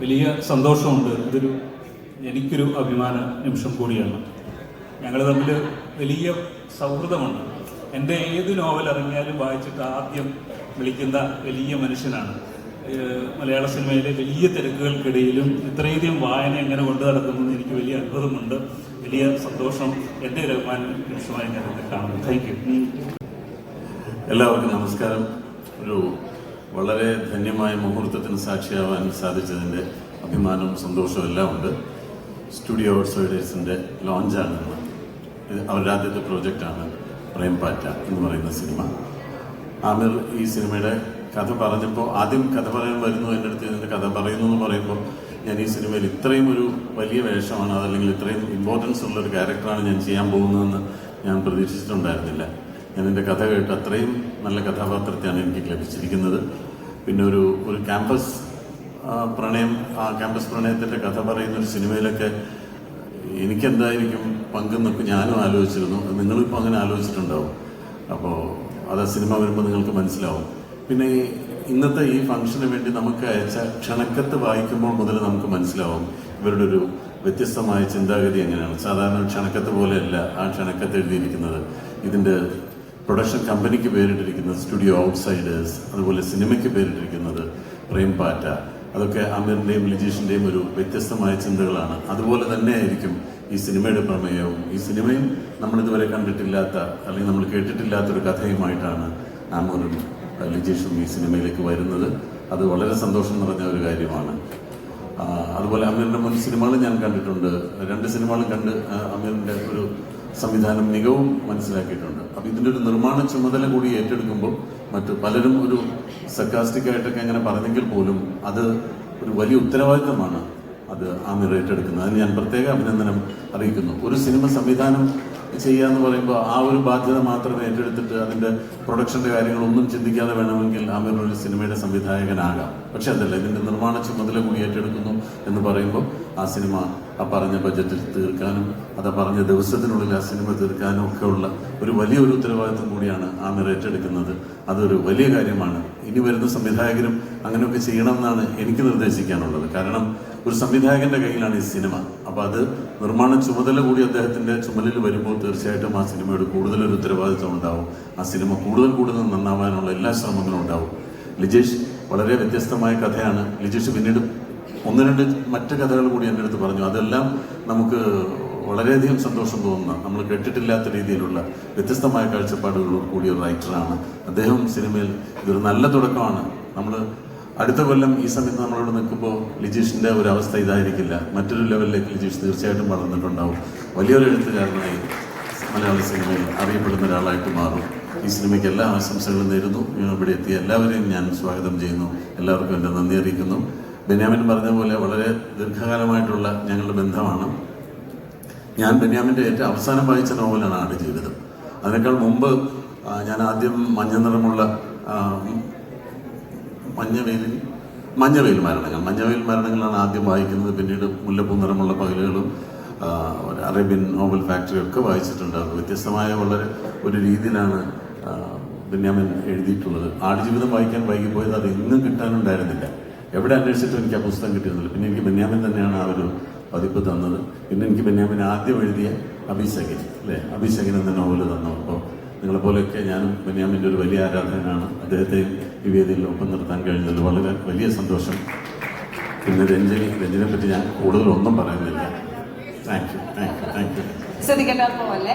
വലിയ സന്തോഷമുണ്ട്. ഇതൊരു എനിക്കൊരു അഭിമാന നിമിഷം കൂടിയാണ്. ഞങ്ങൾ തമ്മിൽ വലിയ സൗഹൃദമുണ്ട്. എന്റെ ഏത് നോവൽ ഇറങ്ങിയാലും വായിച്ചിട്ട് ആദ്യം വിളിക്കുന്ന വലിയ മനുഷ്യനാണ്. മലയാള സിനിമയിലെ വലിയ തിരക്കുകൾക്കിടയിലും ഇത്രയധികം വായന എങ്ങനെ കൊണ്ടു നടക്കുന്നത് എനിക്ക് വലിയ അത്ഭുതമുണ്ട് വലിയ സന്തോഷം എന്റെ ഒരു അഭിമാന നിമിഷമായി ഞാൻ കാണുന്നു. താങ്ക് യു എല്ലാവർക്കും നമസ്കാരം. ഒരു വളരെ ധന്യമായ മുഹൂർത്തത്തിന് സാക്ഷിയാവാൻ സാധിച്ചതിന്റെ അഭിമാനവും സന്തോഷവും എല്ലാം ഉണ്ട്. സ്റ്റുഡിയോ ഔട്ട്സൈഡേഴ്സിന്റെ ലോഞ്ചാണ്. ഇത് അവരുടെ ആദ്യത്തെ പ്രോജക്റ്റാണ് പ്രേംപാറ്റ എന്ന് പറയുന്ന സിനിമ ആമിർ ഈ സിനിമയുടെ കഥ പറഞ്ഞപ്പോൾ ആദ്യം കഥ പറയാൻ വരുന്നു എന്റെ അടുത്ത് ഇതിന്റെ കഥ പറയുന്നു എന്ന് പറയുമ്പോൾ ഞാൻ ഈ സിനിമയിൽ ഇത്രയും ഒരു വലിയ വേഷമാണ് അതല്ലെങ്കിൽ ഇത്രയും ഇമ്പോർട്ടൻസ് ഉള്ള ഒരു ക്യാരക്ടറാണ് ഞാൻ ചെയ്യാൻ പോകുന്നതെന്ന് ഞാൻ പ്രതീക്ഷിച്ചിട്ടുണ്ടായിരുന്നില്ല. ഞാൻ എന്റെ കഥ കേട്ട് അത്രയും നല്ല കഥാപാത്രത്തെയാണ് എനിക്ക് ലഭിച്ചിരിക്കുന്നത്. പിന്നെ ഒരു ഒരു ക്യാമ്പസ് പ്രണയം ആ ക്യാമ്പസ് പ്രണയത്തിന്റെ കഥ പറയുന്ന ഒരു സിനിമയിലൊക്കെ എനിക്കെന്തായിരിക്കും പങ്കെന്നൊക്കെ ഞാനും ആലോചിച്ചിരുന്നു. നിങ്ങളിപ്പോൾ അങ്ങനെ ആലോചിച്ചിട്ടുണ്ടാവും. അപ്പോൾ അത് സിനിമ വരുമ്പോൾ നിങ്ങൾക്ക് മനസ്സിലാവും. പിന്നെ ഇന്നത്തെ ഈ ഫംഗ്ഷന് വേണ്ടി നമുക്ക് അയച്ച ക്ഷണക്കത്ത് വായിക്കുമ്പോൾ മുതൽ നമുക്ക് മനസ്സിലാവും ഇവരുടെ ഒരു വ്യത്യസ്തമായ ചിന്താഗതി എങ്ങനെയാണ്. സാധാരണ ക്ഷണക്കത്ത് പോലെയല്ല ആ ക്ഷണക്കത്ത് എഴുതിയിരിക്കുന്നത്. ഇതിന്റെ പ്രൊഡക്ഷൻ കമ്പനിക്ക് പേരിട്ടിരിക്കുന്നത് സ്റ്റുഡിയോ ഔട്ട്സൈഡേഴ്സ് അതുപോലെ സിനിമയ്ക്ക് പേരിട്ടിരിക്കുന്നത് പ്രേം പാറ്റ. അതൊക്കെ അമീറിന്റെയും ലിജീഷിന്റെയും ഒരു വ്യത്യസ്തമായ ചിന്തകളാണ്. അതുപോലെ തന്നെ ആയിരിക്കും ഈ സിനിമയുടെ പ്രമേയവും. ഈ സിനിമയും നമ്മൾ ഇതുവരെ കണ്ടിട്ടില്ലാത്ത അല്ലെങ്കിൽ നമ്മൾ കേട്ടിട്ടില്ലാത്തൊരു കഥയുമായിട്ടാണ് ആമോനും ലിജീഷും ഈ സിനിമയിലേക്ക് വരുന്നത്. അത് വളരെ സന്തോഷം നിറഞ്ഞ ഒരു കാര്യമാണ്. അതുപോലെ അമീറിന്റെ മുൻ സിനിമകൾ ഞാൻ കണ്ടിട്ടുണ്ട്. രണ്ട് സിനിമകളും കണ്ട് അമീറിന്റെ ഒരു സംവിധാനം മികവും മനസ്സിലാക്കിയിട്ടുണ്ട്. അപ്പോൾ ഇതിന്റെ ഒരു നിർമ്മാണ ചുമതല കൂടി ഏറ്റെടുക്കുമ്പോൾ മറ്റു പലരും ഒരു സർക്കാസ്റ്റിക് ആയിട്ടൊക്കെ അങ്ങനെ പറഞ്ഞെങ്കിൽ പോലും അത് ഒരു വലിയ ഉത്തരവാദിത്തമാണ് അത് ആ നിറ ഏറ്റെടുക്കുന്നത് അതിന് ഞാൻ പ്രത്യേക അഭിനന്ദനം അറിയിക്കുന്നു. ഒരു സിനിമ സംവിധാനം ചെയ്യുക എന്ന് പറയുമ്പോൾ ആ ഒരു ബാധ്യത മാത്രമേ ഏറ്റെടുത്തിട്ട് അതിന്റെ പ്രൊഡക്ഷന്റെ കാര്യങ്ങളൊന്നും ചിന്തിക്കാതെ വേണമെങ്കിൽ ആമിർ ഒരു സിനിമയുടെ സംവിധായകനാകാം. പക്ഷെ അതല്ല ഇതിന്റെ നിർമ്മാണ ചുമതല കൂടി ഏറ്റെടുക്കുന്നു എന്ന് പറയുമ്പോൾ ആ സിനിമ ആ പറഞ്ഞ ബജറ്റിൽ തീർക്കാനും അത് പറഞ്ഞ ദിവസത്തിനുള്ളിൽ ആ സിനിമ തീർക്കാനും ഒക്കെ ഒരു വലിയൊരു ഉത്തരവാദിത്വം കൂടിയാണ് ആമിർ ഏറ്റെടുക്കുന്നത്. അതൊരു വലിയ കാര്യമാണ്. ഇനി വരുന്ന സംവിധായകരും അങ്ങനെയൊക്കെ ചെയ്യണം എന്നാണ് എനിക്ക് നിർദ്ദേശിക്കാനുള്ളത്. കാരണം ഒരു സംവിധായകന്റെ കയ്യിലാണ് ഈ സിനിമ. അപ്പോൾ അത് നിർമ്മാണ ചുമതല കൂടി അദ്ദേഹത്തിന്റെ ചുമലിൽ വരുമ്പോൾ തീർച്ചയായിട്ടും ആ സിനിമയുടെ കൂടുതലൊരു ഉത്തരവാദിത്വം ഉണ്ടാവും. ആ സിനിമ കൂടുതൽ കൂടുതൽ നന്നാവാനുള്ള എല്ലാ ശ്രമങ്ങളും ഉണ്ടാവും. ലിജേഷ് വളരെ വ്യത്യസ്തമായ കഥയാണ്. ലിജേഷ് പിന്നീട് ഒന്ന് രണ്ട് മറ്റ് കഥകൾ കൂടി എന്റെ അടുത്ത് പറഞ്ഞു. അതെല്ലാം നമുക്ക് വളരെയധികം സന്തോഷം തോന്നുന്ന നമ്മൾ കേട്ടിട്ടില്ലാത്ത രീതിയിലുള്ള വ്യത്യസ്തമായ കാഴ്ചപ്പാടുകളോട് കൂടിയ റൈറ്ററാണ്. അദ്ദേഹം സിനിമയിൽ ഇതൊരു നല്ല തുടക്കമാണ്. നമ്മൾ അടുത്ത കൊല്ലം ഈ സമയത്ത് നമ്മളോട് നിൽക്കുമ്പോൾ ലിജീഷിന്റെ ഒരു അവസ്ഥ ഇതായിരിക്കില്ല. മറ്റൊരു ലെവലിലേക്ക് ലിജീഷ് തീർച്ചയായിട്ടും വളർന്നിട്ടുണ്ടാവും. വലിയൊരു എഴുത്തുകാരനായി മലയാള സിനിമയിൽ അറിയപ്പെടുന്ന ഒരാളായിട്ട് മാറും. ഈ സിനിമയ്ക്ക് എല്ലാ ആശംസകളും നേരുന്നു. ഇവിടെ എത്തിയ എല്ലാവരെയും ഞാൻ സ്വാഗതം ചെയ്യുന്നു. എല്ലാവർക്കും എന്റെ നന്ദി അറിയിക്കുന്നു. ബെന്യാമിൻ പറഞ്ഞ പോലെ വളരെ ദീർഘകാലമായിട്ടുള്ള ഞങ്ങളുടെ ബന്ധമാണ്. ഞാൻ ബെന്യാമിന്റെ ഏറ്റവും അവസാനം വായിച്ച നോവലാണ് ആടുജീവിതം. അതിനേക്കാൾ മുമ്പ് ഞാൻ ആദ്യം മഞ്ഞ നിറമുള്ള ആ, മഞ്ഞവേൽ മരണങ്ങൾ. മഞ്ഞവേൽ മരണങ്ങളാണ് ആദ്യം വായിക്കുന്നത്. പിന്നീട് മുല്ലപ്പൂ നിറമുള്ള പകലുകളും അറേബ്യൻ നോവൽ ഫാക്ടറിയൊക്കെ വായിച്ചിട്ടുണ്ട് അത് വ്യത്യസ്തമായ വളരെ ഒരു രീതിയിലാണ് ബെന്യാമൻ ബെന്യാമിൻ എഴുതിയിട്ടുള്ളത്. ആടുജീവിതം വായിക്കാൻ വൈകിപ്പോയത് അത് എങ്ങും കിട്ടാനുണ്ടായിരുന്നില്ല. എവിടെ അന്വേഷിച്ചിട്ടും എനിക്ക് ആ പുസ്തകം കിട്ടിയിരുന്നില്ല. പിന്നെ എനിക്ക് ബെന്യാമൻ തന്നെയാണ് ആ ഒരു പതിപ്പ് തന്നത്. പിന്നെ എനിക്ക് ബെന്യാമിൻ ആദ്യം എഴുതിയ അഭിഷേകൻ അല്ലേ? അഭിഷേകൻ എന്ന നോവൽ തന്നു. അപ്പോൾ നിങ്ങളെപ്പോലെയൊക്കെ ഞാനും ബെന്യാമിന്റെ ഒരു വലിയ ആരാധകനാണ്. അദ്ദേഹത്തെ ഈ വേദിയിൽ ഒപ്പം നിർത്താൻ കഴിഞ്ഞതിൽ വളരെ വലിയ സന്തോഷം. പിന്നെ രഞ്ജനി രഞ്ജനെ പറ്റി ഞാൻ കൂടുതലൊന്നും പറയുന്നില്ല. Thank you thank you thank you ശ്രദ്ധിക്കേണ്ട പോലെ